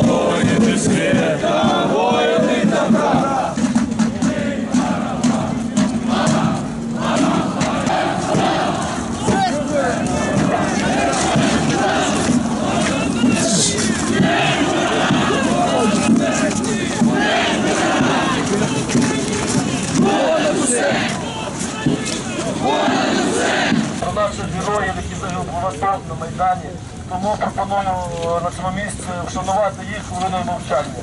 воїни світа, воїни добра. Наших героїв, які загинули в на Майдані. Тому пропоную на цьому місці вшанувати їх хвилиною мовчання.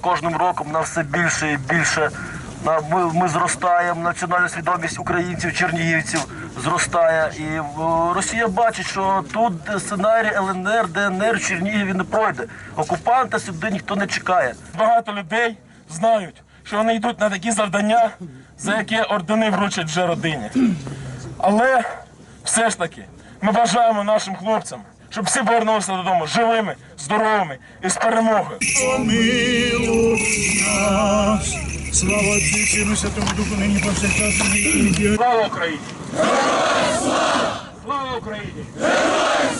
Кожним роком на все більше і більше. Ми, ми зростаємо, національна свідомість українців, чернігівців зростає. І е, Росія бачить, що тут сценарій ЛНР, ДНР в Чернігові не пройде. Окупанта сюди ніхто не чекає. Багато людей знають, що вони йдуть на такі завдання, за які ордени вручать вже родині. Але все ж таки ми бажаємо нашим хлопцям, щоб всі повернулися додому живими, здоровими і з перемогою. Слава Отцю, Святому Духу, нині повсякчас. Слава Україні! Героям слава! Слава Україні! Героям